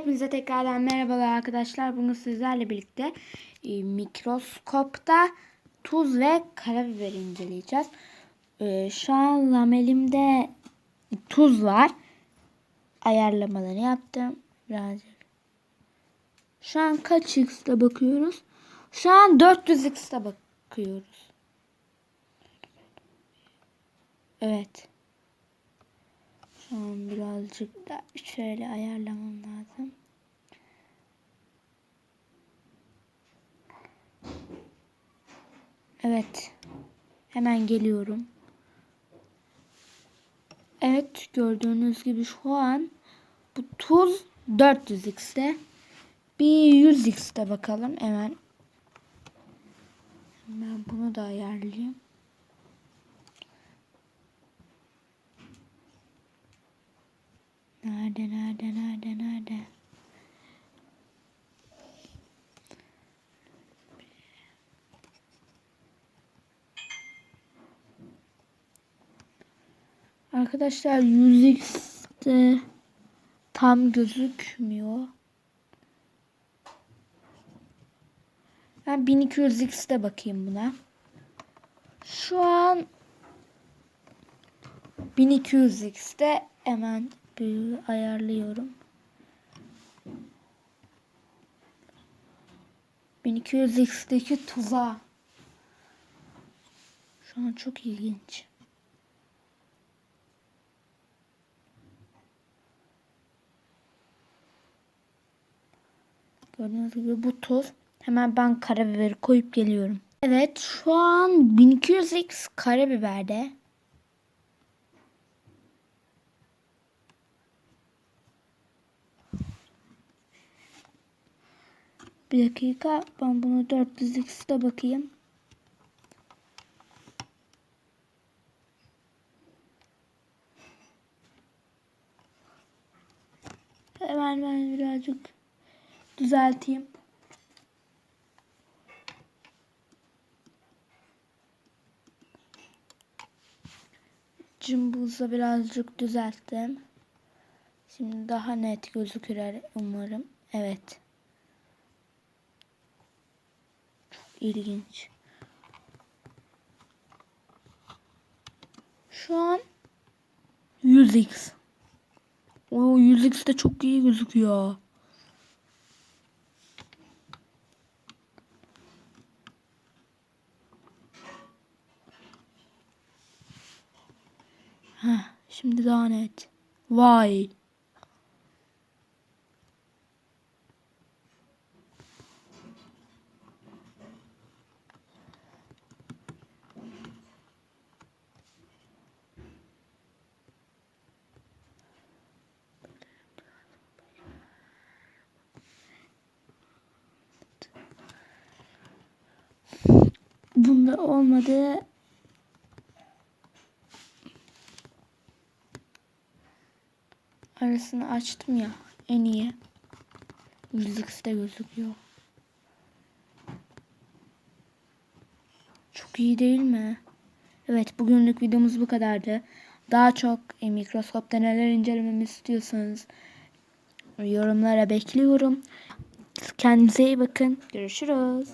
Hepinize tekrardan merhabalar arkadaşlar. Bugün sizlerle birlikte e, mikroskopta tuz ve karabiber inceleyeceğiz. E, şu an lamelimde tuz var. Ayarlamaları yaptım. Birazcık. Şu an kaç x'te bakıyoruz? Şu an 400 x'te bakıyoruz. Evet. An birazcık da şöyle ayarlamam lazım. Evet. Hemen geliyorum. Evet gördüğünüz gibi şu an bu tuz 400x'te. Bir 100x'te bakalım hemen. Hemen bunu da ayarlayayım. Nerede nerede nerede nerede? Arkadaşlar 100x'te tam gözükmüyor. Ben 1200x'te bakayım buna. Şu an 1200x'te hemen bir ayarlıyorum. 1200x'teki tuza. Şu an çok ilginç. Gördüğünüz gibi bu tuz. Hemen ben karabiberi koyup geliyorum. Evet şu an 1200x karabiberde. Bir dakika ben bunu 400x'te bakayım. Hemen ben birazcık düzelteyim. Cımbızla birazcık düzelttim. Şimdi daha net gözükür umarım. Evet. Çok ilginç. Şu an 100x. O 100x de çok iyi gözüküyor. Heh, şimdi daha net. Vay. Bunda olmadı. Arasını açtım ya en iyi. Yüzlükste gözüküyor. Çok iyi değil mi? Evet bugünlük videomuz bu kadardı. Daha çok e, mikroskopta neler incelememi istiyorsanız yorumlara bekliyorum. Kendinize iyi bakın. Görüşürüz.